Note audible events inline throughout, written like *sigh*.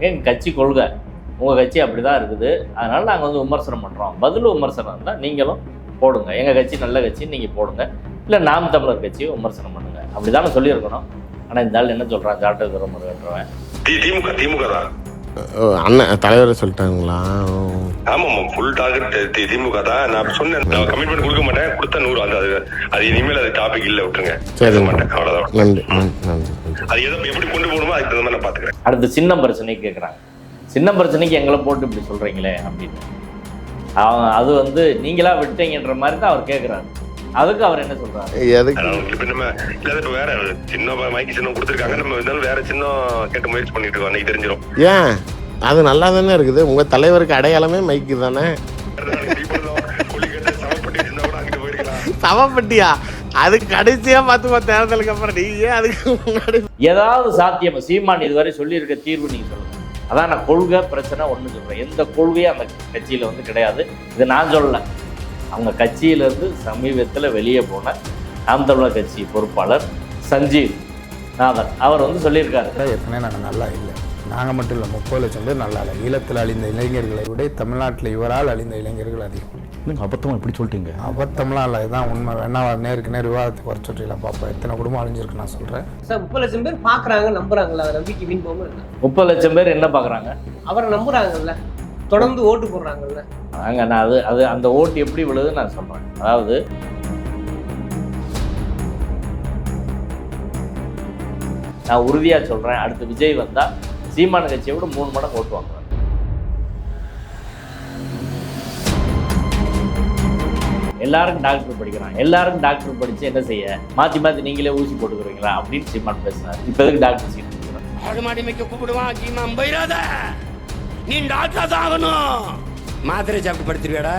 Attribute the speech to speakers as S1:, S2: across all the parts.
S1: எங்க கட்சி கொள்கை? உங்கள் கட்சி அப்படி தான் இருக்குது. அதனால் நாங்கள் வந்து விமர்சனம் பண்ணுறோம் பதில் விமர்சனம் இருந்தால் நீங்களும் போடுங்க. எங்கள் கட்சி நல்ல கட்சி நீங்கள் போடுங்க. இல்லை நாம் தமிழர் கட்சியை விமர்சனம் பண்ணுங்க. அப்படி தானே சொல்லியிருக்கணும். ஆனால் இந்த ஆள் என்ன சொல்கிறான் ஜாட்ட துறமுறைன்றவன்
S2: தி- திமுக திமுக தான்
S3: ஓ, அண்ணன் தலைவர் சொல்லிட்டாங்களா.
S2: ஆமாமா ஃபுல் டார்கெட் திமுக தான் நான் சொன்னேன் கமிட்மெண்ட் கொடுக்க மாட்டேன். கொடுத்த நூறு அந்த அது அது இனிமேல் அது டாபிக் இல்ல விட்டுருங்க.
S3: சரி.
S2: மாட்டேன்.
S3: நன்றி நன்றி நன்றி.
S2: அது எதை எப்படி கொண்டு போகணுமோ அதுக்கு தகுந்த மாதிரி நான் பாத்துக்கிறேன்
S1: அடுத்து சின்ன பிரச்சனைக்கு கேட்குறாங்க சின்ன பிரச்சனைக்கு எங்களை போட்டு இப்படி சொல்கிறீங்களே அப்படின்னு. அது வந்து நீங்களா விட்டீங்கன்ற மாதிரி தான் அவர் கேட்குறாரு அதுக்கு அவர் என்ன சொல்கிறாரு
S3: எதுக்கு?
S2: இப்ப நம்ம இல்லாத இப்ப வேற சின்ன மைக்கு சின்னம் கொடுத்துருக்காங்க. நம்ம இருந்தாலும் வேற சின்னம் கேட்டு முயற்சி பண்ணிட்டு இருக்கோம். அன்னைக்கு தெரிஞ்சிடும்
S3: ஏன்? அது நல்லா தானே இருக்குது. உங்க தலைவருக்கு அடையாளமே மைக்கு தானே? சவப்பட்டியா? அது கடைசியா பார்த்துக்கோ தேர்தலுக்கு அப்புறம் நீ ஏன் அதுக்கு முன்னாடி
S1: ஏதாவது சாத்தியம். சீமான் இதுவரை சொல்லியிருக்க தீர்வு நீங்கள் சொல்லுங்க. அதான் நான் கொள்கை பிரச்சனை ஒன்று சொல்கிறேன் எந்த கொள்கையும் அந்த கட்சியில் வந்து கிடையாது. இது நான் சொல்லலை. அவங்க கட்சியிலேருந்து சமீபத்தில் வெளியே போன நாம் தமிழர் கட்சி பொறுப்பாளர் சஞ்சீவ் நாதன். அவர் வந்து சொல்லியிருக்காரு.
S4: ஏற்கனவே நாங்கள் நல்லா இல்லை. நாங்கள் மட்டும் இல்லை முப்பது லட்சம் பேர் நல்லா இல்லை. ஈழத்தில் அழிந்த இளைஞர்களை விட தமிழ்நாட்டில் இவரால் அழிந்த இளைஞர்கள் அதிகம்.
S5: என்னங்க அபத்தமா இப்படி சொல்லிட்டீங்க?
S4: அபத்தம்லாம் இல்லை இதுதான் உண்மை. வேணா நேருக்கு நேர் விவாதத்துக்கு வர சொல்லிடலாம் பார்ப்போம் எத்தனை குடும்பம் அழிஞ்சிருக்கு நான் சொல்கிறேன்
S6: சார் முப்பது லட்சம் பேர் பார்க்குறாங்க நம்புறாங்கல்ல. அதை நம்பிக்கை வீண் போகாம
S1: முப்பது லட்சம் பேர் என்ன பார்க்குறாங்க
S6: அவரை நம்புறாங்கல்ல. தொடர்ந்து ஓட்டு போடுறாங்கல்ல.
S1: அங்க நான் அது அது அந்த ஓட்டு எப்படி விழுதுன்னு நான் சொல்கிறேன் அதாவது நான் உறுதியாக சொல்கிறேன் அடுத்து விஜய் வந்தால் சீமான கட்சியை விட மூணு மடங்கு ஓட்டு எல்லாருக்கும் டாக்டர் படிக்கிறான் எல்லாருக்கும் டாக்டர் படிச்சு என்ன செய்ய? மாற்றி மாற்றி நீங்களே ஊசி போட்டுக்கிறீங்களா? அப்படின்னு சீமான் பேசினார் இப்போ எதுக்கு டாக்டர் சீட்
S7: ஆடு மாடி மேய்க்க கூப்பிடுவான் கீமான் போயிடாத நீ டாக்டர் தான் ஆகணும். மாத்திரை சாப்பிட்டு படுத்துருவியாடா?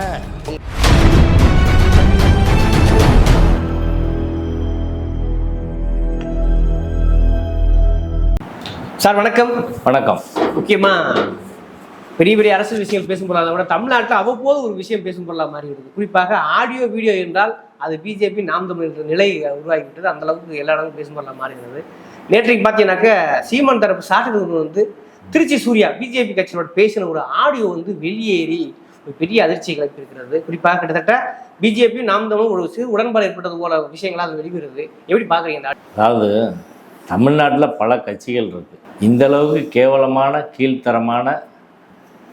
S6: சார் வணக்கம்.
S1: வணக்கம்.
S6: முக்கியமா பெரிய பெரிய அரசு விஷயம் பேசும் பொருளாதார விட தமிழ்நாட்டில் அவ்வப்போது ஒரு விஷயம் பேசும் பொருளா மாறி இருக்குது குறிப்பாக ஆடியோ வீடியோ என்றால் அது பிஜேபி நாம் தமிழ் என்ற நிலை உருவாகிவிட்டது அந்த அளவுக்கு எல்லா இடங்களும் பேசும் பொருளா மாறுகிறது நேற்றைக்கு பார்த்தீங்கன்னாக்க சீமான் தரப்பு சாட்டுகள் வந்து திருச்சி சூர்யா பிஜேபி கட்சியோட பேசின ஒரு ஆடியோ வந்து வெளியேறி ஒரு பெரிய அதிர்ச்சியை கிளப்பியிருக்கிறது. குறிப்பாக கிட்டத்தட்ட பிஜேபி நாம் தமிழ் ஒரு சிறு உடன்பாடு ஏற்பட்டது போல விஷயங்களாக அது வெளிவருது. எப்படி பார்க்குறீங்க
S1: அதாவது தமிழ்நாட்டில் பல கட்சிகள் இருக்குது இந்த அளவுக்கு கேவலமான கீழ்த்தரமான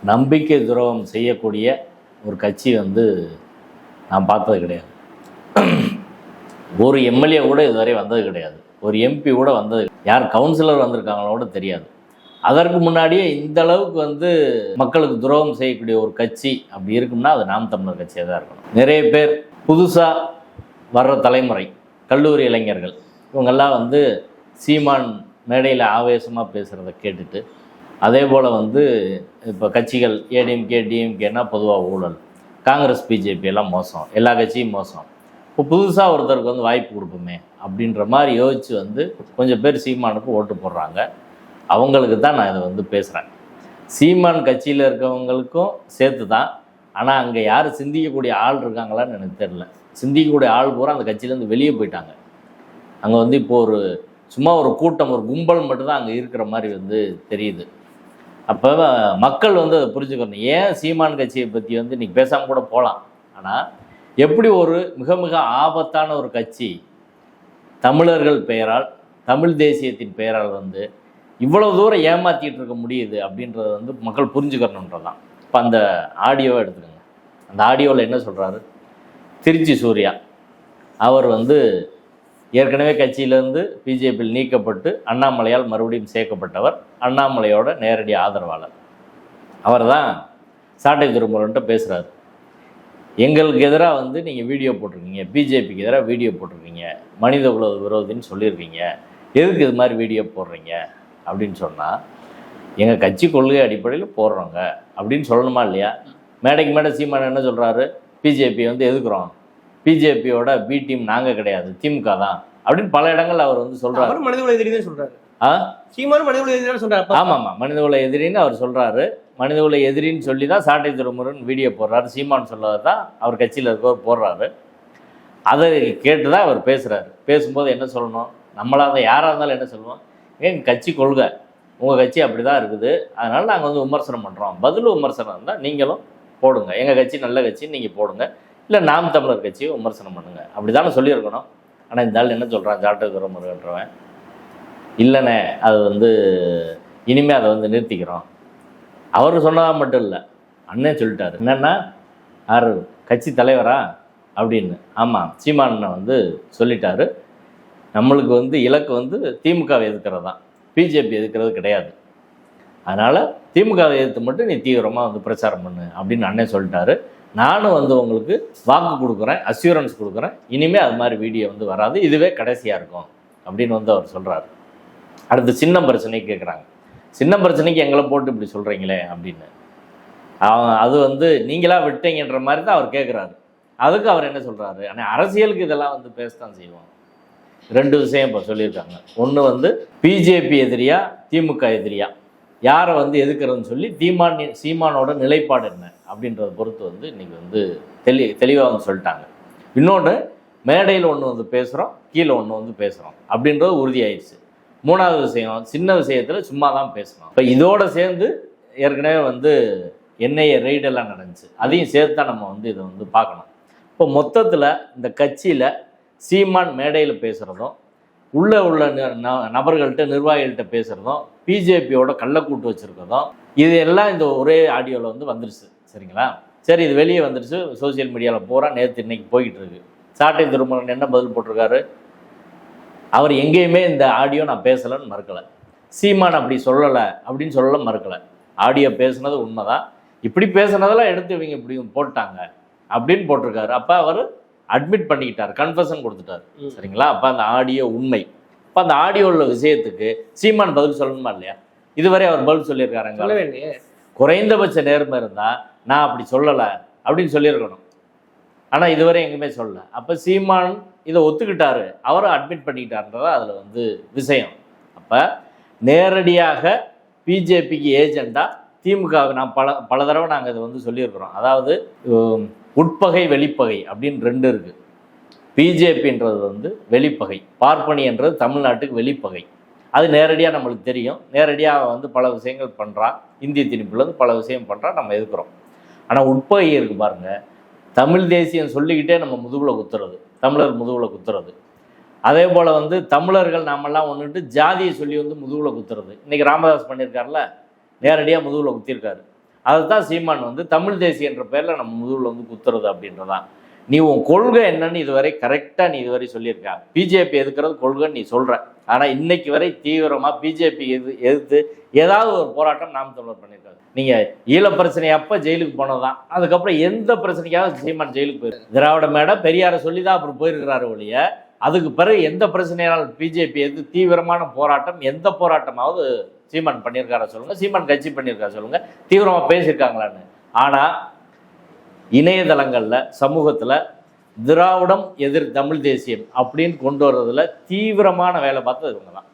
S1: நம்பிக்கை துரோகம் செய்யக்கூடிய ஒரு கட்சி வந்து நான் பார்த்தது கிடையாது. ஒரு எம்எல்ஏ கூட இதுவரை வந்தது கிடையாது. ஒரு எம்பி கூட வந்தது யார் கவுன்சிலர் வந்திருக்காங்களோ கூட தெரியாது. அதற்கு முன்னாடியே இந்த அளவுக்கு வந்து மக்களுக்கு துரோகம் செய்யக்கூடிய ஒரு கட்சி அப்படி இருக்கும்னா அது நாம் தமிழர் கட்சியாக தான் இருக்கணும். நிறைய பேர் புதுசாக வர்ற தலைமுறை கல்லூரி இளைஞர்கள் இவங்கெல்லாம் வந்து சீமான் மேடையில் ஆவேசமாக பேசுகிறத கேட்டுட்டு அதே போல் வந்து இப்போ கட்சிகள் ஏடிஎம்கே டிஎம்கேனா பொதுவாக ஊழல். காங்கிரஸ் பிஜேபி எல்லாம் மோசம். எல்லா கட்சியும் மோசம். இப்போ புதுசாக ஒருத்தருக்கு வந்து வாய்ப்பு கொடுப்போமே அப்படின்ற மாதிரி யோசித்து வந்து கொஞ்சம் பேர் சீமானுக்கு ஓட்டு போடுறாங்க. அவங்களுக்கு தான் நான் இதை வந்து பேசுகிறேன் சீமான் கட்சியில் இருக்கவங்களுக்கும் சேர்த்து தான் ஆனால் அங்கே யார் சிந்திக்கக்கூடிய ஆள் இருக்காங்களான்னு எனக்கு தெரில சிந்திக்கக்கூடிய ஆள் பூரா அந்த கட்சியிலேருந்து வெளியே போயிட்டாங்க. அங்கே வந்து இப்போ ஒரு சும்மா ஒரு கூட்டம் ஒரு கும்பல் மட்டும்தான் அங்கே இருக்கிற மாதிரி வந்து தெரியுது. அப்போ மக்கள் வந்து அதை புரிஞ்சுக்கணும். ஏன் சீமான் கட்சியை பற்றி வந்து இன்றைக்கி பேசாமல் கூட போகலாம் ஆனால் எப்படி ஒரு மிக மிக ஆபத்தான ஒரு கட்சி தமிழர்கள் பெயரால் தமிழ் தேசியத்தின் பெயரால் வந்து இவ்வளோ தூரம் ஏமாற்றிட்டு இருக்க முடியுது அப்படின்றத வந்து மக்கள் புரிஞ்சுக்கணுன்றதான் இப்போ அந்த ஆடியோவை எடுத்துக்கோங்க. அந்த ஆடியோவில் என்ன சொல்கிறாரு திருச்சி சூர்யா. அவர் வந்து ஏற்கனவே கட்சியிலேருந்து பிஜேபியில் நீக்கப்பட்டு அண்ணாமலையால் மறுபடியும் சேர்க்கப்பட்டவர் அண்ணாமலையோட நேரடி ஆதரவாளர். அவர் தான் சாட்டை திருமுருன்ட்டு பேசுகிறாரு எங்களுக்கு எதிராக வந்து நீங்கள் வீடியோ போட்டிருக்கீங்க பிஜேபிக்கு எதிராக வீடியோ போட்டிருக்கீங்க மனித குல விரோதின்னு சொல்லியிருக்கீங்க எதுக்கு இது மாதிரி வீடியோ போடுறீங்க அப்படின்னு சொன்னால் எங்கள் கட்சி கொள்கை அடிப்படையில் போடுறோங்க அப்படின்னு சொல்லணுமா இல்லையா? மேடைக்கு மேடை சீமான் என்ன சொல்கிறாரு பிஜேபி வந்து எதுக்குறோம் பிஜேபியோட பி டீம் நாங்கள் கிடையாது. திமுக தான். அப்படின்னு பல இடங்கள்ல அவர் வந்து சொல்கிறாரு
S6: அவர் மனித குல எதிரி தான் சொல்றாரு.
S1: ஆ?
S6: சீமானும் மனித குல எதிரி தான் சொல்றாரு. அப்ப
S1: ஆமாம்மா. மனிதகுல எதிரின்னு அவர் சொல்கிறாரு மனிதகுல எதிரின்னு சொல்லி தான் சாட்டை துறைமுருகன் வீடியோ போடுறாரு. சீமான் சொல்லதை தான் அவர் கட்சியில் இருக்கவர் போடுறாரு. அதை கேட்டு தான் அவர் பேசுகிறாரு பேசும்போது என்ன சொல்லணும்? நம்மளாக இருந்தால் யாராக இருந்தாலும் என்ன சொல்லுவோம்? எங்கள் கட்சி கொள்கை. உங்கள் கட்சி அப்படி தான் இருக்குது. அதனால் நாங்கள் வந்து விமர்சனம் பண்ணுறோம் பதில் விமர்சனம் இருந்தால் நீங்களும் போடுங்க. எங்கள் கட்சி நல்ல கட்சி நீங்கள் போடுங்க. இல்லை நாம் தமிழர் கட்சியை விமர்சனம் பண்ணுங்க. அப்படி தானே சொல்லியிருக்கணும். ஆனால் இந்த ஆள் என்ன சொல்கிறான் சாட்டை முருகன்றவன் இல்லைண்ணே அது வந்து இனிமேல் அதை வந்து நிறுத்திக்கிறோம். அவர் சொன்னதாக மட்டும் இல்லை அண்ணன் சொல்லிட்டாரு. என்னென்னா யார்? கட்சி தலைவரா? அப்படின்னு. ஆமாம் சீமானனை வந்து சொல்லிட்டாரு. நம்மளுக்கு வந்து இலக்கு வந்து திமுகவை எதிர்க்கிறது? தான் பிஜேபி எதிர்க்கிறது கிடையாது. அதனால் திமுகவை எதிர்த்து மட்டும் நீ தீவிரமாக வந்து பிரச்சாரம் பண்ணு அப்படின்னு அண்ணன் சொல்லிட்டாரு. நானும் வந்து உங்களுக்கு வாக்கு கொடுக்குறேன் அஸ்யூரன்ஸ் கொடுக்குறேன். இனிமேல் அது மாதிரி வீடியோ வந்து வராது. இதுவே கடைசியாக இருக்கும் அப்படின்னு வந்து அவர் சொல்கிறாரு அடுத்து சின்ன பிரச்சனைக்கு கேட்குறாங்க சின்ன பிரச்சனைக்கு எங்களை போட்டு இப்படி சொல்கிறீங்களே அப்படின்னு. அவன் அது வந்து நீங்களாக விட்டீங்கன்ற மாதிரி தான் அவர் கேட்குறாரு அதுக்கு அவர் என்ன சொல்கிறாரு ஆனால் அரசியலுக்கு இதெல்லாம் வந்து பேசத்தான் செய்வோம். ரெண்டு விஷயம் இப்போ சொல்லியிருக்காங்க. ஒன்று வந்து பிஜேபி எதிரியா திமுக எதிரியா? யாரை வந்து எதுக்குறதுன்னு சொல்லி தீமான் சீமானோட நிலைப்பாடு என்ன? அப்படின்றத பொறுத்து வந்து இன்னைக்கு வந்து தெளி தெளிவாக வந்து சொல்லிட்டாங்க. இன்னொன்று மேடையில் ஒன்று வந்து பேசுகிறோம் கீழே ஒன்று வந்து பேசுகிறோம் அப்படின்றது உறுதியாயிடுச்சு. மூணாவது விஷயம் சின்ன விஷயத்தில் சும்மா தான் பேசணும். இப்போ இதோடு சேர்ந்து ஏற்கனவே வந்து என்ஐஏ ரெய்டெல்லாம் நடந்துச்சு. அதையும் சேர்த்து தான் நம்ம வந்து இதை வந்து பார்க்கணும். இப்போ மொத்தத்தில் இந்த கட்சியில் சீமான் மேடையில் பேசுகிறதும் உள்ளே உள்ள ந- ந- நபர்கள்ட்ட நிர்வாகிகள்கிட்ட பேசுகிறதும் பிஜேபியோட கள்ளக்கூட்டு வச்சுருக்கிறதும் இது எல்லாம் இந்த ஒரே ஆடியோவில் வந்து வந்துருச்சு. சரிங்களா? சரி இது வெளியே வந்துருச்சு. சோஷியல் மீடியாவில் பூரா நேற்று இன்னைக்கு போய்கிட்டு இருக்கு சாட்டை திருமணன் என்ன பதில் போட்டிருக்காரு? அவர் எங்கேயுமே இந்த ஆடியோ நான் பேசலைன்னு மறுக்கலை. சீமான் அப்படி சொல்லலை அப்படின்னு சொல்லல மறுக்கலை. ஆடியோ பேசுனது உண்மைதான். இப்படி பேசுனதெல்லாம் எடுத்து இவங்க இப்படி போட்டாங்க அப்படின்னு போட்டிருக்காரு. அப்போ அவர் அட்மிட் பண்ணிக்கிட்டார். கன்ஃபஷன் கொடுத்துட்டார். சரிங்களா? அப்போ அந்த ஆடியோ உண்மை. அப்போ அந்த ஆடியோ உள்ள விஷயத்துக்கு சீமான் பதில் சொல்லணுமா இல்லையா? இதுவரை அவர் பதில் சொல்லியிருக்காருங்க குறைந்தபட்ச நேர்மை இருந்தால் நான் அப்படி சொல்லலை அப்படின்னு சொல்லியிருக்கணும். ஆனால் இதுவரை எங்குமே சொல்லல. அப்போ சீமான் இதை ஒத்துக்கிட்டாரு. அவரும் அட்மிட் பண்ணிக்கிட்டாருன்றதா அதில் வந்து விஷயம். அப்போ நேரடியாக பிஜேபிக்கு ஏஜெண்டாக திமுக நான் பல பல தடவை நாங்கள் இதை வந்து சொல்லியிருக்கிறோம். அதாவது உட்பகை வெளிப்பகை அப்படின்னு ரெண்டு இருக்குது பிஜேபின்றது வந்து வெளிப்பகை. பார்ப்பனின்றது தமிழ்நாட்டுக்கு வெளிப்பகை. அது நேரடியாக நம்மளுக்கு தெரியும். நேரடியாக வந்து பல விஷயங்கள் பண்ணுறா இந்திய திணிப்புலேருந்து பல விஷயம் பண்ணுறா நம்ம எதுக்குறோம் ஆனால் உட்பகை இருக்கு பாருங்கள் தமிழ் தேசியம் சொல்லிக்கிட்டே நம்ம முதுகில் குத்துறது. தமிழர் முதுகில் குத்துறது. அதே போல் வந்து தமிழர்கள் நாமெல்லாம் ஒன்றுட்டு ஜாதியை சொல்லி வந்து முதுகில் குத்துறது. இன்றைக்கி ராமதாஸ் பண்ணியிருக்காருல? நேரடியாக முதுகில் குத்திருக்காரு அதுதான் சீமான் வந்து தமிழ் தேசியன்ற பேரில் நம்ம முதுகில் வந்து குத்துறது அப்படின்றதான். நீ உன் கொள்கை என்னன்னு இதுவரை கரெக்டாக நீ இதுவரை சொல்லியிருக்க? பிஜேபி எதுக்கிறது கொள்கைன்னு நீ சொல்கிற ஆனால் இன்னைக்கு வரை தீவிரமாக பிஜேபி எது எதிர்த்து ஏதாவது ஒரு போராட்டம் நாம் தமிழர் பண்ணியிருக்காரு. நீங்கள் ஈழ பிரச்சனை அப்போ ஜெயிலுக்கு போனதுதான். அதுக்கப்புறம் எந்த பிரச்சனைக்காக சீமான் ஜெயிலுக்கு போயிரு. திராவிட மேடை பெரியாரை சொல்லி தான் அப்புறம் போயிருக்கிறாரு ஒழிய அதுக்கு பிறகு எந்த பிரச்சனையாலும் பிஜேபி எது தீவிரமான போராட்டம் எந்த போராட்டமாவது சீமான் பண்ணியிருக்காரா சொல்லுங்கள் சீமான் கட்சி பண்ணியிருக்கா சொல்லுங்கள் தீவிரமாக பேசியிருக்காங்களான்னு. ஆனால் இணையதளங்களில் சமூகத்தில் திராவிடம் எதிர் தமிழ் தேசியம் அப்படின்னு கொண்டு வர்றதுல தீவிரமான வேலை பார்த்தது இவங்க தான்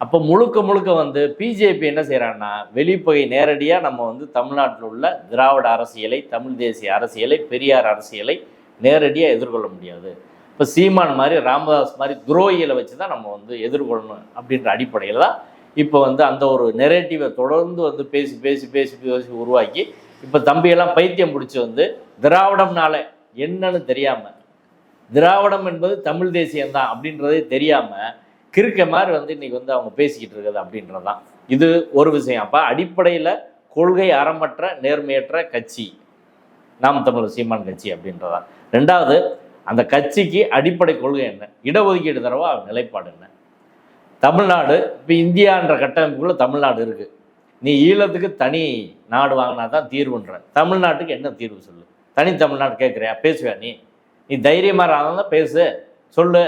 S1: அப்போ முழுக்க முழுக்க வந்து பிஜேபி என்ன செய்கிறாங்கன்னா வெளிப்பகை நேரடியாக நம்ம வந்து தமிழ்நாட்டில் உள்ள திராவிட அரசியலை தமிழ் தேசிய அரசியலை பெரியார் அரசியலை நேரடியாக எதிர்கொள்ள முடியாது. இப்போ சீமான் மாதிரி ராமதாஸ் மாதிரி துரோகிகளை வச்சு தான் நம்ம வந்து எதிர்கொள்ளணும் அப்படின்ற அடிப்படையில் தான் இப்போ வந்து அந்த ஒரு நெரேட்டிவை தொடர்ந்து வந்து பேசி பேசி பேசி பேசி உருவாக்கி இப்போ தம்பியெல்லாம் பைத்தியம் பிடிச்சி வந்து திராவிடம்னால என்னன்னு தெரியாமல் திராவிடம் என்பது தமிழ் தேசியம்தான் அப்படின்றதே தெரியாமல் கிறுக்க மாதிரி வந்து இன்னைக்கு வந்து அவங்க பேசிக்கிட்டு இருக்குது அப்படின்றது தான் இது ஒரு விஷயம். அப்போ அடிப்படையில் கொள்கை அறமற்ற நேர்மையற்ற கட்சி. நாம் தமிழர் சீமான் கட்சி அப்படின்றதான் ரெண்டாவது அந்த கட்சிக்கு அடிப்படை கொள்கை என்ன? இடஒதுக்கீடு தரவா நிலைப்பாடு என்ன? தமிழ்நாடு இப்போ இந்தியான்ற கட்டமைப்புக்குள்ளே தமிழ்நாடு இருக்கு. நீ ஈழத்துக்கு தனி நாடு வாங்கினா தான் தீர்வுன்ற. தமிழ்நாட்டுக்கு என்ன தீர்வு சொல்லு? தனி தமிழ்நாடு கேட்குறியா? பேசுவியா நீ? நீ தைரியமாக இருந்தால் பேசு சொல்லு.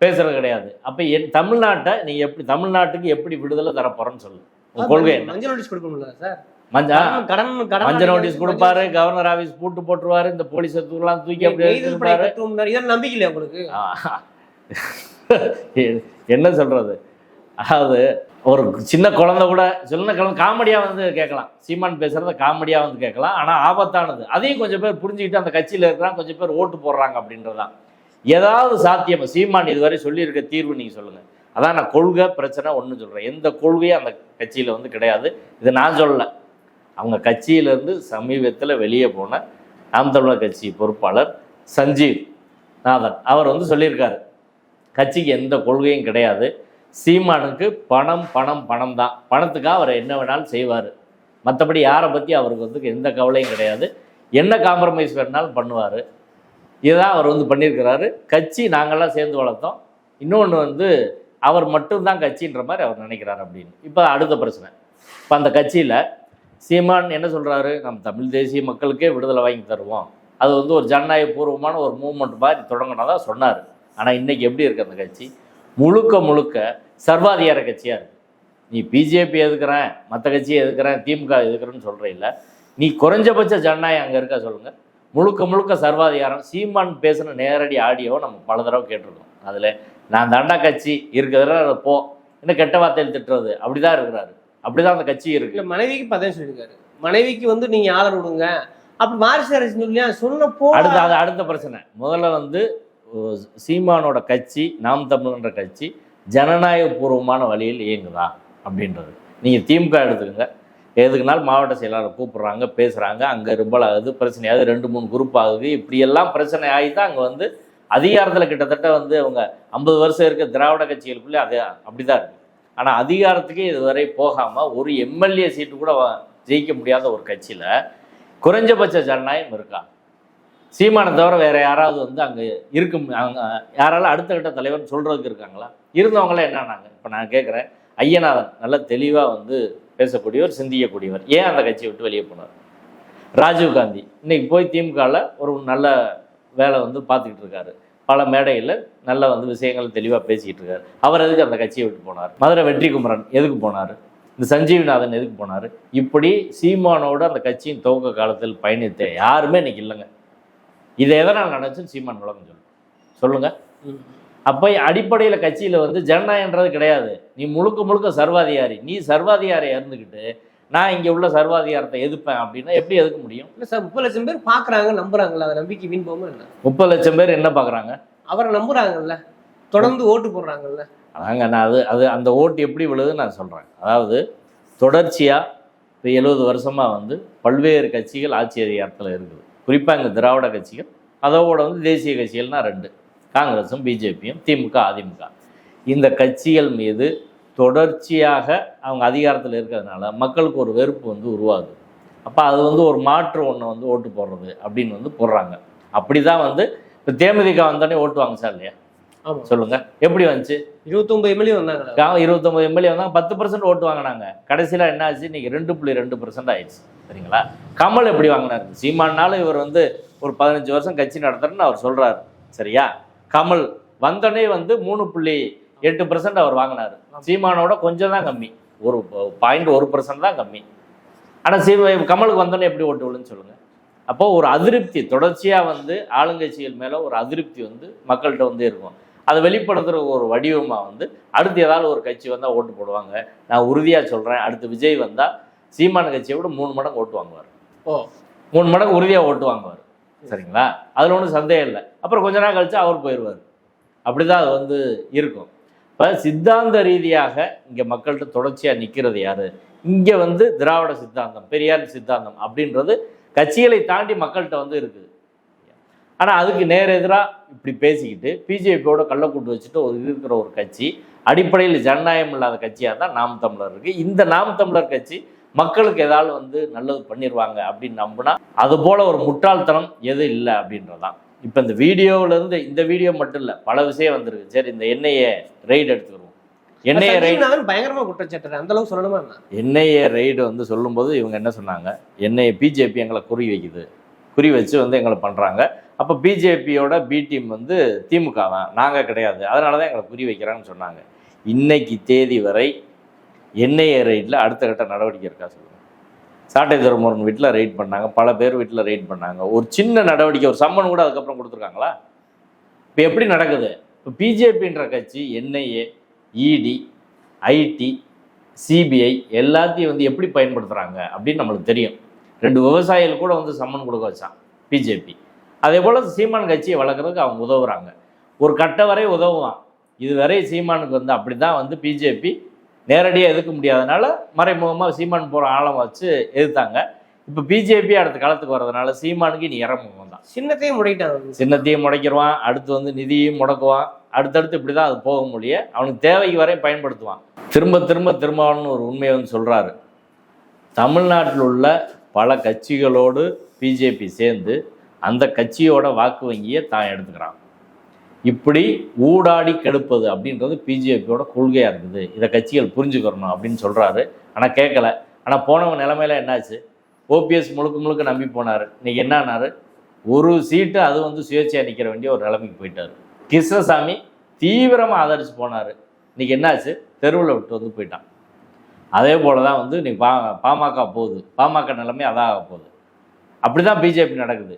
S1: பேசுறது கிடையாது. அப்ப என் தமிழ்நாட்டை நீ எப்படி தமிழ்நாட்டுக்கு எப்படி விடுதலை தர போறேன்னு சொல்லு. உன் கொள்கை என்ன?
S6: மஞ்சள் நோட்டீஸ் கொடுக்கணும்ல சார்?
S1: மஞ்சா
S6: கடன் கடன்
S1: மஞ்சள் நோட்டீஸ் கொடுப்பாரு கவர்னர் ஆபீஸ் பூட்டு போட்டுருவாரு இந்த போலீஸ் தூக்கலாம் தூக்கி அப்படியே
S6: நம்பிக்கை இல்லையா உங்களுக்கு. *laughs*
S1: என்ன சொல்றது? அதாவது ஒரு சின்ன குழந்தை கூட சின்ன குழந்தை காமெடியாக வந்து கேட்கலாம். சீமான் பேசுகிறத காமெடியாக வந்து கேட்கலாம். ஆனால் ஆபத்தானது. அதையும் கொஞ்சம் பேர் புரிஞ்சுக்கிட்டு அந்த கட்சியில் இருக்கிறாங்க கொஞ்சம் பேர் ஓட்டு போடுறாங்க அப்படின்றதான் ஏதாவது சாத்தியம்? சீமான் இதுவரை சொல்லியிருக்க தீர்வு நீங்கள் சொல்லுங்கள் அதான் நான் கொள்கை பிரச்சனை ஒன்று சொல்கிறேன் எந்த கொள்கையும் அந்த கட்சியில் வந்து கிடையாது. இது நான் சொல்லலை. அவங்க கட்சியிலேருந்து சமீபத்தில் வெளியே போன நாம் தமிழர் கட்சி பொறுப்பாளர் சஞ்சீவ் நாதன். அவர் வந்து சொல்லியிருக்காரு. கட்சிக்கு எந்த கொள்கையும் கிடையாது. சீமானுக்கு பணம் பணம் பணம் தான். பணத்துக்காக அவர் என்ன வேணாலும் செய்வார். மற்றபடி யாரை பற்றி அவருக்கு வந்து எந்த கவலையும் கிடையாது. என்ன காம்ப்ரமைஸ் வேணாலும் பண்ணுவார். இதுதான் அவர் வந்து பண்ணியிருக்கிறாரு. கட்சி நாங்கள்லாம் சேர்ந்து வளர்த்தோம். இன்னொன்று வந்து அவர் மட்டும்தான் கட்சின்ற மாதிரி அவர் நினைக்கிறார் அப்படின்னு. இப்போ அடுத்த பிரச்சனை. இப்போ அந்த கட்சியில் சீமான் என்ன சொல்கிறாரு நம்ம தமிழ் தேசிய மக்களுக்கே விடுதலை வாங்கி தருவோம். அது வந்து ஒரு ஜனநாயக பூர்வமான ஒரு மூமெண்ட் மாதிரி தொடங்கினதான் சொன்னார். ஆனால் இன்றைக்கி எப்படி இருக்குது அந்த கட்சி? முழுக்க முழுக்க சர்வாதிகார கட்சியாக இருக்கு. நீ பிஜேபி எதுக்குறேன்? மற்ற கட்சியை எதுக்குறேன்? திமுக எதுக்குறேன்னு சொல்கிறேன் இல்லை. நீ குறைஞ்சபட்ச ஜனநாயகம் அங்கே இருக்கா சொல்லுங்கள் முழுக்க முழுக்க சர்வாதிகாரம். சீமான் பேசின நேரடி ஆடியோ நம்ம பல தடவை கேட்டிருக்கோம். அதில் நான் தண்டா கட்சி இருக்கிறதுல போ. இன்னும் கெட்ட வார்த்தையில் திட்டுறது? அப்படிதான் இருக்கிறாரு. அப்படிதான் அந்த கட்சி இருக்கு.
S6: இல்ல மனைவிக்கு பதவி சொல்லியிருக்காரு. மனைவிக்கு வந்து நீங்க ஆதரவு கொடுங்க. அப்ப மாரிசு அரசு சொல்லியா? சொன்னப்போ
S1: அடுத்த அது அடுத்த பிரச்சனை. முதல்ல வந்து சீமானோட கட்சி நாம் தமிழ்ன்ற கட்சி ஜனநாயகபூர்வமான வழியில் இயங்குதா அப்படின்றது. நீங்கள் திமுக எடுத்துக்கோங்க. எதுக்குனாலும் மாவட்ட செயலாளர் கூப்பிட்றாங்க பேசுகிறாங்க அங்கே ரிபல் ஆகுது பிரச்சனையாகுது. ரெண்டு மூணு குரூப் ஆகுது. இப்படியெல்லாம் பிரச்சனை ஆகி தான் அங்கே வந்து அதிகாரத்தில் கிட்டத்தட்ட வந்து அவங்க ஐம்பது வருஷம் இருக்க திராவிட கட்சிகளுக்குள்ளே அது அப்படி தான் இருக்குது ஆனால் அதிகாரத்துக்கே இதுவரை போகாமல் ஒரு எம்எல்ஏ சீட்டு கூட ஜெயிக்க முடியாத ஒரு கட்சியில் குறைஞ்சபட்ச ஜனநாயகம் இருக்கா? சீமானை தவிர வேற யாராவது வந்து அங்கே இருக்கும் அவங்க யாராலும் அடுத்த கட்ட தலைவர்னு சொல்றதுக்கு இருக்காங்களா? இருந்தவங்களாம் என்னன்னாங்க இப்போ நான் கேட்குறேன் ஐயநாதன் நல்ல தெளிவாக வந்து பேசக்கூடியவர் சிந்திக்கக்கூடியவர். ஏன் அந்த கட்சியை விட்டு வெளியே போனார்? ராஜீவ் காந்தி. இன்னைக்கு போய் திமுகவில் ஒரு நல்ல வேலை வந்து பார்த்துக்கிட்டு இருக்காரு. பல மேடையில் நல்ல வந்து விஷயங்கள் தெளிவாக பேசிக்கிட்டு இருக்காரு. அவர் எதுக்கு அந்த கட்சியை விட்டு போனார்? மதுரை வெற்றி குமரன் எதுக்கு போனார்? இந்த சஞ்சீவிநாதன் எதுக்கு போனார்? இப்படி சீமானோட அந்த கட்சியின் துவக்க காலத்தில் பயணித்த யாருமே இன்னைக்கு இல்லைங்க. இதை எதனால் நடந்துச்சுன்னு சீமான் விளக்கம் சொல்லு சொல்லுங்க. அப்போ அடிப்படையில் கட்சியில் வந்து ஜனநாயகன்றது கிடையாது. நீ முழுக்க முழுக்க சர்வாதிகாரி. நீ சர்வாதிகாரி இருந்துக்கிட்டு நான் இங்கே உள்ள சர்வாதிகாரத்தை எதிர்ப்பேன் அப்படின்னா எப்படி எதுக்க முடியும்?
S6: இல்ல சார் முப்பது லட்சம் பேர் பாக்குறாங்க நம்புறாங்கல்ல. அதை நம்பிக்கை வீண் போகாம என்ன?
S1: முப்பது லட்சம் பேர் என்ன பார்க்குறாங்க?
S6: அவரை நம்புறாங்கல்ல. தொடர்ந்து ஓட்டு போடுறாங்கல்ல.
S1: அதாங்க நான் அது அது அந்த ஓட்டு எப்படி விழுதுன்னு நான் சொல்கிறேன் அதாவது தொடர்ச்சியாக இப்போ எழுபது வருஷமாக வந்து பல்வேறு கட்சிகள் ஆட்சி அதிகாரத்தில் இருக்குது. குறிப்பாக இங்கே திராவிட கட்சிகள் அதோட வந்து தேசிய கட்சிகள்னால் ரெண்டு. காங்கிரஸும் பிஜேபியும் திமுக அதிமுக. இந்த கட்சிகள் மீது தொடர்ச்சியாக அவங்க அதிகாரத்தில் இருக்கிறதுனால மக்களுக்கு ஒரு வெறுப்பு வந்து உருவாகுது. அப்போ அது வந்து ஒரு மாற்று ஒன்று வந்து ஓட்டு போடுறது அப்படின்னு வந்து போடுறாங்க. அப்படி தான் வந்து இப்போ தேமுதிக வந்தோடனே ஓட்டுவாங்க சார் இல்லையா? சொல்லுங்க. எப்படி வந்துச்சு?
S6: இருபத்தொன்பது எம்எல்ஏ வந்தாங்களா
S1: கா இருபத்தொம்பது எம்எல்ஏ வந்தாங்க பத்து பர்சன்ட் ஓட்டு வாங்கினாங்க. கடைசியில் என்ன ஆச்சு? இன்னைக்கு ரெண்டு புள்ளி ரெண்டு பர்சன்ட் ஆயிடுச்சு. சரிங்களா? கமல் எப்படி வாங்கினாரு? சீமானாலும் இவர் வந்து ஒரு பதினஞ்சு வருஷம் கட்சி நடத்துறேன்னு அவர் சொல்றாரு. சரியா? கமல் வந்தோடனே வந்து மூணு புள்ளி எட்டு பர்சன்ட் அவர் வாங்கினாரு. சீமானோட கொஞ்சம் தான் கம்மி. ஒரு பாயிண்ட் ஒரு பர்சன்ட் தான் கம்மி. ஆனால் சீ கமலுக்கு வந்தோடனே எப்படி ஓட்டு விழுன்னு சொல்லுங்க. அப்போ ஒரு அதிருப்தி தொடர்ச்சியாக வந்து ஆளுங்கட்சிகள் மேலே ஒரு அதிருப்தி வந்து மக்கள்கிட்ட வந்து இருக்கும். அதை வெளிப்படுத்துகிற ஒரு வடிவமாக வந்து அடுத்து ஏதாவது ஒரு கட்சி வந்தால் ஓட்டு போடுவாங்க. நான் உறுதியாக சொல்கிறேன் அடுத்து விஜய் வந்தால் சீமான கட்சியை விட மூணு மடங்கு ஓட்டு வாங்குவார்.
S6: ஓ.
S1: மூணு மடங்கு உறுதியாக ஓட்டு வாங்குவார். சரிங்களா? அதில் ஒன்றும் சந்தேகம் இல்லை. அப்புறம் கொஞ்ச நாள் கழிச்சு அவர் போயிடுவார் அப்படி தான் அது வந்து இருக்கும். இப்போ சித்தாந்த ரீதியாக இங்கே மக்கள்கிட்ட தொடர்ச்சியாக நிற்கிறது யார்? இங்கே வந்து திராவிட சித்தாந்தம் பெரியார் சித்தாந்தம் அப்படின்றது கட்சிகளை தாண்டி மக்கள்கிட்ட வந்து இருக்குது ஆனால் அதுக்கு நேர் எதிராக இப்படி பேசிக்கிட்டு பிஜேபியோட கள்ளக்கூட்டு வச்சுட்டு ஒரு இருக்கிற ஒரு கட்சி அடிப்படையில் ஜனநாயகம் இல்லாத கட்சியாக தான் நாம் தமிழர் இருக்குது இந்த நாம் தமிழர் கட்சி மக்களுக்கு ஏதாவது வந்து நல்லது பண்ணிடுவாங்க அப்படின்னு நம்பினா அது போல ஒரு முட்டாள்தனம் எதுவும் இல்லை அப்படின்றதான் இப்போ இந்த வீடியோவிலேருந்து இந்த வீடியோ மட்டும் இல்லை பல விஷயம் வந்திருக்கு. சரி இந்த எண்ணெயை ரைடு எடுத்துக்கிடுவோம் எண்ணெயை ரைடு
S6: சஞ்சீவ்நாதன் பயங்கரமா குற்றச்சாட்டு அந்த அளவுக்கு சொல்லணுமா?
S1: என்ஐஏ ரைடு வந்து சொல்லும்போது இவங்க என்ன சொன்னாங்க? என்ஐஏ பிஜேபி எங்களை குறி வைக்குது. குறி வச்சு வந்து எங்களை பண்ணுறாங்க அப்போ பிஜேபியோட பி டீம் வந்து திமுக தான். நாங்கள் கிடையாது. அதனால தான் எங்களை குறி வைக்கிறாங்கன்னு சொன்னாங்க. இன்னைக்கு தேதி வரை என்ஐஏ ரைட்டில் அடுத்த கட்ட நடவடிக்கை இருக்கா சொல்லுங்கள் சாட்டை துறைமுருகன் வீட்டில் ரைட் பண்ணாங்க. பல பேர் வீட்டில் ரைட் பண்ணாங்க. ஒரு சின்ன நடவடிக்கை ஒரு சம்மன் கூட அதுக்கப்புறம் கொடுத்துருக்காங்களா? இப்போ எப்படி நடக்குது? இப்போ பிஜேபின்ற கட்சி என்ஐஏ இடி ஐடி சிபிஐ எல்லாத்தையும் வந்து எப்படி பயன்படுத்துகிறாங்க அப்படின்னு நம்மளுக்கு தெரியும். ரெண்டு விவசாயிகள் கூட வந்து சம்மன் கொடுக்க வச்சான் பிஜேபி அதே போல் சீமான் கட்சியை வளர்க்குறதுக்கு அவங்க உதவுறாங்க. ஒரு கட்ட வரை உதவுவான். இதுவரை சீமானுக்கு வந்து அப்படி தான் வந்து பிஜேபி நேரடியாக எதிர்க்க முடியாதனால மறைமுகமாக சீமான் போகிற ஆழம் வச்சு எதிர்த்தாங்க. இப்போ பிஜேபி அடுத்த காலத்துக்கு வர்றதுனால சீமானுக்கு இனி இறமுகம் தான்
S6: சின்னத்தையும் முடைக்கிட்டாங்க
S1: சின்னத்தையும் முடைக்கிடுவான் அடுத்து வந்து நிதியையும் முடக்குவான். அடுத்தடுத்து இப்படி தான் அது போக முடிய அவனுக்கு தேவைக்கு வரை பயன்படுத்துவான். திரும்ப திரும்ப திரும்பன்னு ஒரு உண்மையை வந்து சொல்கிறாரு தமிழ்நாட்டில் உள்ள பல கட்சிகளோடு பிஜேபி சேர்ந்து அந்த கட்சியோட வாக்கு வங்கியை தான் எடுத்துக்கிறான். இப்படி ஊடாடி கெடுப்பது அப்படின்றது பிஜேபியோட கொள்கையாக இருக்குது. இதை கட்சிகள் புரிஞ்சுக்கிறணும் அப்படின்னு சொல்கிறாரு ஆனால் கேட்கல ஆனால் போனவங்க நிலமையில என்னாச்சு? ஓபிஎஸ் முழுக்க முழுக்க நம்பி போனார். இன்னைக்கு என்னானாரு ஒரு சீட்டு அது வந்து சுயேட்சையாக நிற்கிற வேண்டிய ஒரு நிலைமைக்கு போயிட்டார். கிருஷ்ணசாமி தீவிரமாக ஆதரிச்சு போனார். இன்னைக்கு என்னாச்சு? தெருவில் விட்டு வந்து போயிட்டான். அதே போல தான் வந்து இன்னைக்கு பா பாமக போகுது. பாமக நிலைமை அதான் ஆக போகுது. அப்படி தான் பிஜேபி நடக்குது.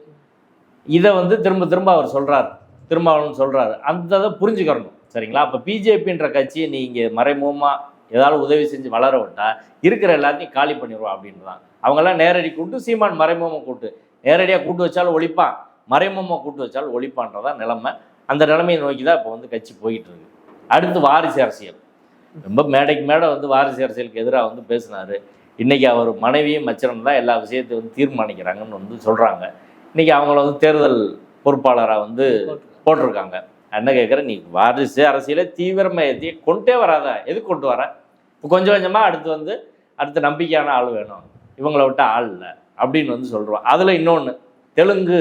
S1: இதை வந்து திரும்ப திரும்ப அவர் சொல்கிறார் திருமாவளவன் சொல்கிறாரு அந்த இதை புரிஞ்சுக்கிறணும். சரிங்களா? அப்போ பிஜேபின்ற கட்சியை நீங்கள் மறைமுகமாக ஏதாவது உதவி செஞ்சு வளர விட்டா இருக்கிற எல்லாத்தையும் காலி பண்ணிடுவோம் அப்படின்றான் அவங்கெல்லாம் நேரடி கூட்டு சீமான் மறைமுகமாக கூட்டு. நேரடியாக கூட்டு வச்சாலும் ஒழிப்பான். மறைமுகமாக கூட்டு வச்சாலும் ஒழிப்பான்றதான் நிலைமை. அந்த நிலைமையை நோக்கி தான் இப்போ வந்து கட்சி போயிட்டு இருக்கு. அடுத்து வாரிசு அரசியல். ரொம்ப மேடைக்கு மேடை வந்து வாரிசு அரசியலுக்கு எதிராக வந்து பேசினார். இன்றைக்கி அவர் மனைவியும் மச்சனம் தான் எல்லா விஷயத்தையும் வந்து தீர்மானிக்கிறாங்கன்னு வந்து சொல்கிறாங்க இன்றைக்கி அவங்கள வந்து தேர்தல் பொறுப்பாளராக வந்து போட்டிருக்காங்க. என்ன கேட்குறேன் நீ வாரிசு அரசியலை தீவிரமாக ஏற்றி கொண்டே வராத எதுக்கு கொண்டு வர? இப்போ கொஞ்சம் கொஞ்சமாக அடுத்து வந்து அடுத்த நம்பிக்கையான ஆள் வேணும். இவங்கள விட்ட ஆள் இல்லை அப்படின்னு வந்து சொல்கிறோம் அதில் இன்னொன்று தெலுங்கு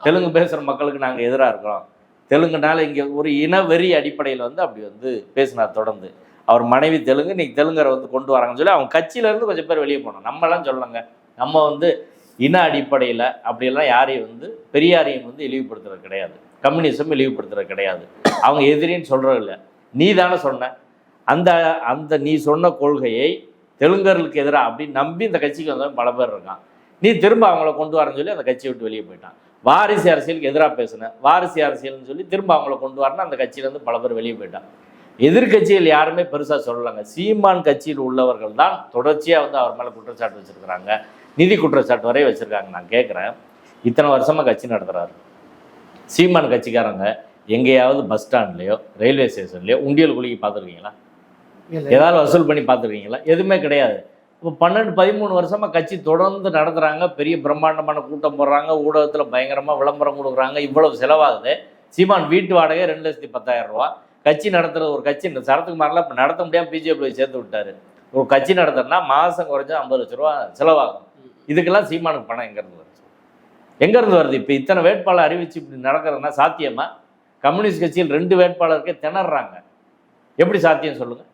S1: தெலுங்கு பேசுகிற மக்களுக்கு நாங்கள் எதிராக இருக்கிறோம். தெலுங்குனால இங்கே ஒரு இனவெறி அடிப்படையில் வந்து அப்படி வந்து பேசினார் தொடர்ந்து. அவர் மனைவி தெலுங்கு இன்னைக்கு தெலுங்கரை வந்து கொண்டு வராங்கன்னு சொல்லி அவங்க கட்சியிலேருந்து கொஞ்சம் பேர் வெளியே போனோம். நம்மலாம் சொல்லலைங்க நம்ம வந்து இன அடிப்படையில் அப்படியெல்லாம் யாரையும் வந்து பெரியாரையும் வந்து இழிவுபடுத்துறது கிடையாது. கம்யூனிசம் இழிவுபடுத்துறது கிடையாது. அவங்க எதிரின்னு சொல்கிறது இல்லை. நீ தானே சொன்ன. அந்த அந்த நீ சொன்ன கொள்கையை தெலுங்கர்களுக்கு எதிராக அப்படின்னு நம்பி இந்த கட்சிக்கு வந்தவன் பல பேர் இருக்கான். நீ திரும்ப அவங்கள கொண்டு வரேன்னு சொல்லி அந்த கட்சியை விட்டு வெளியே போயிட்டான். வாரிசு அரசியலுக்கு எதிராக பேசினேன் வாரிசு அரசியல்னு சொல்லி திரும்ப அவங்கள கொண்டு வரணும் அந்த கட்சியிலேருந்து பல பேர் வெளியே போயிட்டான். எதிர்க்கட்சிகள் யாருமே பெருசாக சொல்லலைங்க. சீமான் கட்சியில் உள்ளவர்கள் தான் தொடர்ச்சியாக வந்து அவர் மேலே குற்றச்சாட்டு வச்சுருக்கிறாங்க. நிதி குற்றச்சாட்டு வரை வச்சுருக்காங்க. நான் கேட்குறேன் இத்தனை வருஷமாக கட்சி நடத்துகிறாரு சீமான் கட்சிக்காரங்க எங்கேயாவது பஸ் ஸ்டாண்ட்லேயோ ரயில்வே ஸ்டேஷன்லேயோ உண்டியல் குலுக்கி பார்த்துருக்கீங்களா? ஏதாவது வசூல் பண்ணி பார்த்துருக்கீங்களா? எதுவுமே கிடையாது. இப்போ பன்னெண்டு பதிமூணு வருஷமாக கட்சி தொடர்ந்து நடத்துகிறாங்க பெரிய பிரம்மாண்டமான கூட்டம் போடுறாங்க. ஊடகத்தில் பயங்கரமாக விளம்பரம் கொடுக்குறாங்க. இவ்வளவு செலவாகுது. சீமான் வீட்டு வாடகை ரெண்டு லட்சத்தி பத்தாயிரம் ரூபா கட்சி நடத்துகிற ஒரு கட்சி இந்த இப்போ நடத்த முடியாமல் பிஜேபி சேர்த்து விட்டாரு. ஒரு கட்சி நடத்துறதுனா மாதம் குறைஞ்சா ஐம்பது லட்ச ரூபா செலவாகும். இதுக்கெல்லாம் சீமானுக்கு பணம் எங்கேருந்து வருது? எங்கேருந்து வருது? இப்போ இத்தனை வேட்பாளர் அறிவிச்சு இப்படி நடக்கிறதுனா சாத்தியமா? கம்யூனிஸ்ட் கட்சியில் ரெண்டு வேட்பாளருக்கே திணறாங்க. எப்படி சாத்தியம் சொல்லுங்கள்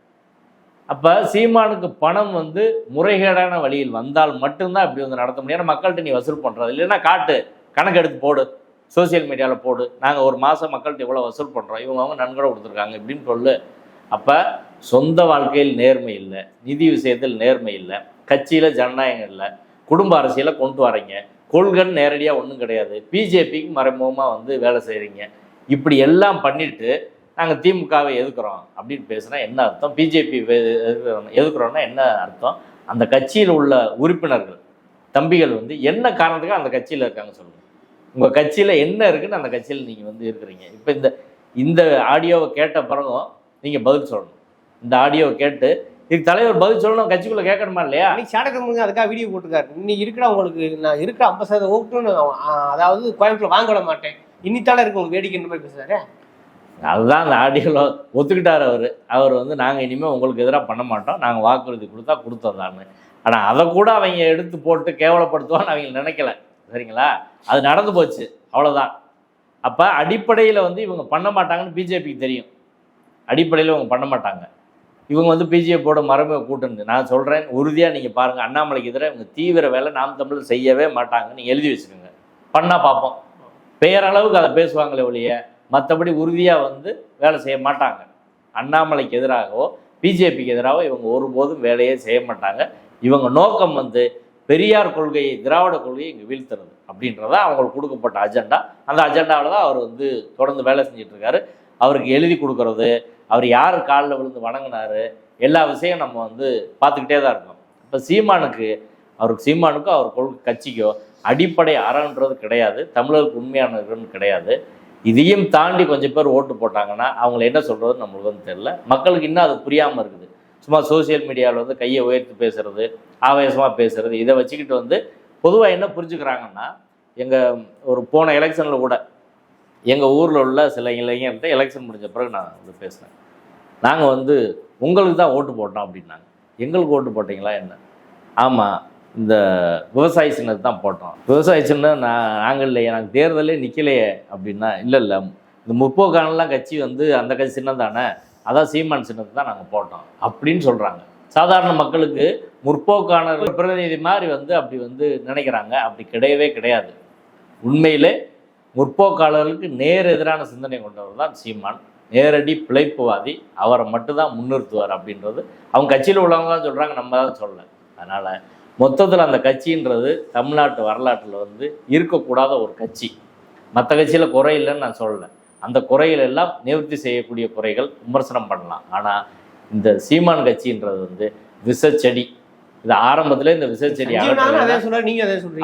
S1: அப்போ சீமானுக்கு பணம் வந்து முறைகேடான வழியில் வந்தால் மட்டும்தான் இப்படி வந்து நடத்த முடியும். ஏன்னா மக்கள்கிட்ட நீ வசூல் பண்ணுறது இல்லைன்னா காட்டு கணக்கு எடுத்து போடு. சோஷியல் மீடியாவில் போடு. நாங்கள் ஒரு மாதம் மக்கள்கிட்ட இவ்வளோ வசூல் பண்ணுறோம் இவங்க அவங்க நன்கொடை கொடுத்துருக்காங்க இப்படின்னு சொல்லு. அப்போ சொந்த வாழ்க்கையில் நேர்மை இல்லை. நிதி விஷயத்தில் நேர்மை இல்லை. கட்சியில் ஜனநாயகம் இல்லை. குடும்ப அரசியலை கொண்டு வரீங்க. கொள்கைன்னு நேரடியாக ஒன்றும் கிடையாது. பிஜேபிக்கு மறைமுகமாக வந்து வேலை செய்கிறீங்க இப்படி எல்லாம் பண்ணிட்டு நாங்கள் திமுகவை எதுக்குறோம் அப்படின்னு பேசுனா என்ன அர்த்தம்? பிஜேபி எதுக்குறோம்னா என்ன அர்த்தம்? அந்த கட்சியில் உள்ள உறுப்பினர்கள் தம்பிகள் வந்து என்ன காரணத்துக்காக அந்த கட்சியில் இருக்காங்க சொல்லுங்கள் உங்கள் கட்சியில் என்ன இருக்குன்னு அந்த கட்சியில் நீங்கள் வந்து இருக்கிறீங்க. இப்போ இந்த இந்த ஆடியோவை கேட்ட பிறகும் நீங்கள் பதில் சொல்லணும். இந்த ஆடியோவை கேட்டு இதுக்கு தலைவர் பதில் சொல்லணும் கட்சிக்குள்ளே கேட்கணுமா இல்லையா?
S6: அன்னைக்கு சாடக முடிஞ்சு அதுக்காக வீடியோ போட்டிருக்காரு. இன்னைக்கு இருக்கிற உங்களுக்கு நான் இருக்கிற ஐம்பது சதவீதம் ஓட்டுன்னு அதாவது கோயம்புத்தூர் வாங்க விட மாட்டேன். இன்னித்தால இருக்கு உங்களுக்கு வேடிக்கைன்ற மாதிரி பேசுறாரு?
S1: அதுதான் அந்த ஆடியோவில் ஒத்துக்கிட்டார் அவர். அவர் வந்து நாங்கள் இனிமேல் உங்களுக்கு எதிராக பண்ண மாட்டோம். நாங்கள் வாக்குறுதி கொடுத்தா கொடுத்தோம்தான்னு ஆனால் அதை கூட அவங்க எடுத்து போட்டு கேவலப்படுத்துவான்னு அவங்க நினைக்கல. சரிங்களா? அது நடந்து போச்சு. அவ்வளோதான் அப்போ அடிப்படையில் வந்து இவங்க பண்ண மாட்டாங்கன்னு பிஜேபிக்கு தெரியும். அடிப்படையில் இவங்க பண்ண மாட்டாங்க. இவங்க வந்து பிஜேபியோட மரபை கூட்டுன்னு நான் சொல்கிறேன் உறுதியாக நீங்கள் பாருங்கள் அண்ணாமலைக்கு எதிராக இவங்க தீவிர வேலை நாம் தமிழில் செய்யவே மாட்டாங்க நீங்கள் எழுதி வச்சுக்கோங்க பண்ணால் பார்ப்போம். பெயரளவுக்கு அதை பேசுவாங்களே ஒழிய மற்றபடி உறுதியாக வந்து வேலை செய்ய மாட்டாங்க. அண்ணாமலைக்கு எதிராகவோ பிஜேபிக்கு எதிராகவோ இவங்க ஒருபோதும் வேலையே செய்ய மாட்டாங்க. இவங்க நோக்கம் வந்து பெரியார் கொள்கையை திராவிட கொள்கையை இங்கே வீழ்த்துறது அப்படின்றதா அவங்களுக்கு கொடுக்கப்பட்ட அஜெண்டா அந்த அஜெண்டாவில் தான் அவர் வந்து தொடர்ந்து வேலை செஞ்சுட்டு இருக்காரு அவருக்கு எழுதி கொடுக்கறது அவர் யார் காலில் விழுந்து வணங்கினாரு எல்லா விஷயம் நம்ம வந்து பார்த்துக்கிட்டே தான் இருக்கோம். இப்போ சீமானுக்கு அவருக்கு சீமானுக்கும் அவர் கொள்கை கட்சிக்கோ அடிப்படை அறன்றது கிடையாது. தமிழருக்கு உண்மையானதுன்னு கிடையாது. இதையும் தாண்டி கொஞ்சம் பேர் ஓட்டு போட்டாங்கன்னா அவங்கள என்ன சொல்கிறது நம்மளுக்கு வந்து தெரில மக்களுக்கு இன்னும் அது புரியாமல் இருக்குது. சும்மா சோஷியல் மீடியாவில் வந்து கையை உயர்த்தி பேசுறது ஆவேசமாக பேசுகிறது இதை வச்சுக்கிட்டு வந்து பொதுவாக என்ன புரிஞ்சுக்கிறாங்கன்னா எங்கள் ஒரு போன எலெக்ஷனில் கூட எங்கள் ஊரில் உள்ள சில இளைஞர்கிட்ட எலெக்ஷன் முடிஞ்ச பிறகு நான் வந்து பேசினேன். நாங்கள் வந்து உங்களுக்கு தான் ஓட்டு போட்டோம் அப்படின்னாங்க. எங்களுக்கு ஓட்டு போட்டிங்களா என்ன? ஆமாம் இந்த விவசாய சின்னது தான் போட்டோம். விவசாய சின்னம் நான் நாங்கள் இல்லையே நாங்கள் தேர்தலே நிற்கலையே அப்படின்னா இல்லை இல்லை இந்த முற்போக்கானலாம் கட்சி வந்து அந்த கட்சி சின்னம் தானே அதான் சீமான் சின்னத்தை தான் நாங்கள் போட்டோம் அப்படின்னு சொல்கிறாங்க சாதாரண மக்களுக்கு முற்போக்கான பிரதிநிதி மாதிரி வந்து அப்படி வந்து நினைக்கிறாங்க. அப்படி கிடையவே கிடையாது. உண்மையிலே முற்போக்காளர்களுக்கு நேர் எதிரான சிந்தனை கொண்டவர் தான் சீமான். நேரடி பிழைப்புவாதி. அவரை மட்டும்தான் முன்னிறுத்துவார் அப்படின்றது அவங்க கட்சியில் உள்ளவங்க தான் சொல்கிறாங்க நம்ம தான் சொல்லலை. அதனால் மொத்தத்தில் அந்த கட்சின்றது தமிழ்நாட்டு வரலாற்றில் வந்து இருக்கக்கூடாத ஒரு கட்சி. மற்ற கட்சியில் குறையில்லைன்னு நான் சொல்லலை. அந்த குறைகள் எல்லாம் நிவர்த்தி செய்யக்கூடிய குறைகள் விமர்சனம் பண்ணலாம். ஆனால் இந்த சீமான் கட்சின்றது வந்து விஷச்செடி இது ஆரம்பத்தில் இந்த
S6: சொல்றீங்க.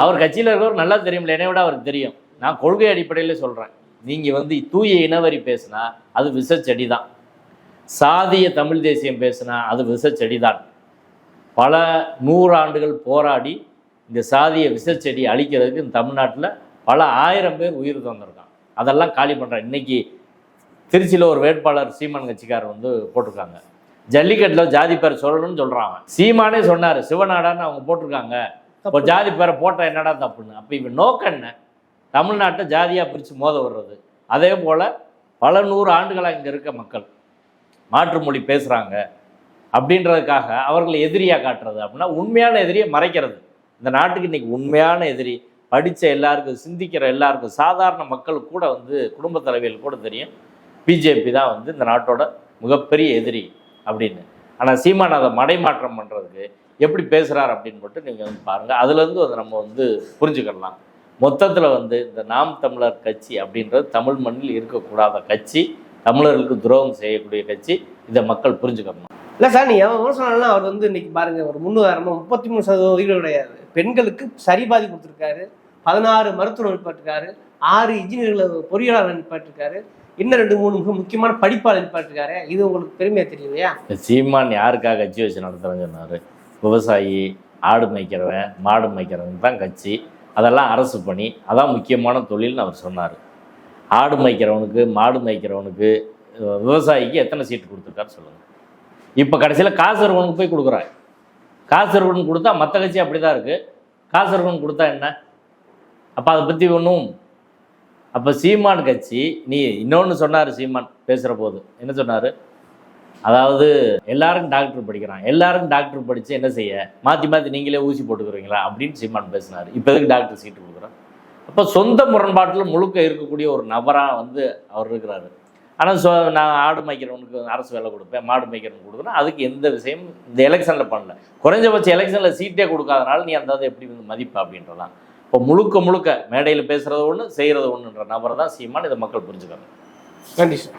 S1: அவர் கட்சியில் இருக்கிறவர் நல்லா தெரியும்ல என்னை விட அவருக்கு தெரியும். நான் கொள்கை அடிப்படையில் சொல்கிறேன் நீங்கள் வந்து தூய இனவரி பேசுனா அது விஷச்செடி தான். சாதிய தமிழ் தேசியம் பேசுனா அது விஷச்செடி தான். பல நூறாண்டுகள் போராடி இந்த சாதிய விஷச்செடி அழிக்கிறதுக்கு இந்த தமிழ்நாட்டில் பல ஆயிரம் பேர் உயிர் தந்திருக்கான் அதெல்லாம் காலி பண்ணுறான் இன்னைக்கு திருச்சியில் ஒரு வேட்பாளர் சீமான் கட்சிக்காரர் வந்து போட்டிருக்காங்க. ஜல்லிக்கட்டில் ஜாதி பேர் சொல்லணும்னு சொல்கிறாங்க சீமானே சொன்னார் சிவநாடான்னு அவங்க போட்டிருக்காங்க. ஒரு ஜாதி பேரை போட்டால் என்னடா தப்புன்னு. அப்போ இவன் நோக்கம் என்ன? தமிழ்நாட்டை ஜாதியாக பிரித்து மோத விடுறது. அதே போல் பல நூறு ஆண்டுகளாக இங்கே இருக்க மக்கள் மாற்று மொழி பேசுகிறாங்க அப்படின்றதுக்காக அவர்களை எதிரியாக காட்டுறது அப்படின்னா உண்மையான எதிரியை மறைக்கிறது. இந்த நாட்டுக்கு இன்னைக்கு உண்மையான எதிரி படித்த எல்லாருக்கும் சிந்திக்கிற எல்லாருக்கும் சாதாரண மக்களுக்கு கூட வந்து குடும்ப தலைவியல் கூட தெரியும். பிஜேபி தான் வந்து இந்த நாட்டோட மிகப்பெரிய எதிரி அப்படின்னு. ஆனால் சீமான் அதை மடைமாற்றம் பண்ணுறதுக்கு எப்படி பேசுகிறார் அப்படின்னு மட்டும் நீங்கள் வந்து பாருங்கள் அதுலேருந்து வந்து நம்ம வந்து புரிஞ்சுக்கலாம். மொத்தத்தில் வந்து இந்த நாம் தமிழர் கட்சி அப்படின்றது தமிழ் மண்ணில் இருக்கக்கூடாத கட்சி தமிழர்களுக்கு துரோகம் செய்யக்கூடிய கட்சி இதை மக்கள் புரிஞ்சுக்கணும்.
S6: இல்லை சார் நீ எவ்வளோ சொன்னாலும் அவர் வந்து இன்னைக்கு பாருங்க ஒரு முன்னுதாரணமா முப்பத்தி மூணு சதவீதம் உயிர்கள் கிடையாது. பெண்களுக்கு சரிபாதி கொடுத்துருக்காரு. பதினாறு மருத்துவர் நிப்பாட்டிருக்காரு ஆறு இன்ஜினியர்கள் பொறியாளர் நிப்பாட்டிருக்காரு இன்னும் ரெண்டு மூணு மிக முக்கியமான படிப்பாளர் நிப்பாட்டிருக்காரு. இது உங்களுக்கு பெருமையா தெரியும் இல்லையா
S1: சீமான் யாருக்காக கட்சி வச்சு நடத்துகிறேன்னு சொன்னார். விவசாயி ஆடு மேய்க்கிறவன் மாடு மேய்க்கிறவன் தான் கட்சி. அதெல்லாம் அரசு பணி. அதான் முக்கியமான தொழில்னு அவர் சொன்னார். ஆடு மேய்க்கிறவனுக்கு மாடு மேய்க்கிறவனுக்கு விவசாயிக்கு எத்தனை சீட்டு கொடுத்துருக்காரு சொல்லுங்கள் இப்போ கடைசியில் காசு போய் கொடுக்குறாங்க காசு கொடுத்தா மற்ற கட்சி அப்படி தான் இருக்குது காசு கொடுத்தா என்ன? அப்போ அதை பற்றி ஒன்றும் அப்போ சீமான் கட்சி நீ இன்னொன்று சொன்னார் சீமான் பேசுகிற போது என்ன சொன்னார்? அதாவது எல்லாருக்கும் டாக்டர் படிக்கிறான். எல்லாருக்கும் டாக்டர் படித்து என்ன செய்ய? மாற்றி மாற்றி நீங்களே ஊசி போட்டுக்கிறீங்களா? அப்படின்னு சீமான் பேசினார். இப்போ எதுக்கு டாக்டர் சீட்டு கொடுக்குறோம் அப்போ சொந்த முரண்பாட்டில் முழுக்க இருக்கக்கூடிய ஒரு நபராக வந்து அவர் இருக்கிறாரு. ஆனால் சொ நான் ஆடு மேய்க்கிறவனுக்கு அரசு வேலை கொடுப்பேன் மாடு மேய்க்கிறவனுக்கு கொடுக்குறேன் அதுக்கு எந்த விஷயமும் இந்த எலெக்ஷனில் பண்ணல. குறைஞ்சபட்ச எலெக்ஷனில் சீட்டே கொடுக்காதனால நீ அந்த எப்படி வந்து மதிப்பு அப்படின்றதான் இப்போ முழுக்க முழுக்க மேடையில் பேசுகிறது ஒன்று செய்கிறது ஒன்றுன்ற நபர் தான் சீமான் இதை மக்கள் புரிஞ்சுக்கணும்.
S6: நன்றி சார்.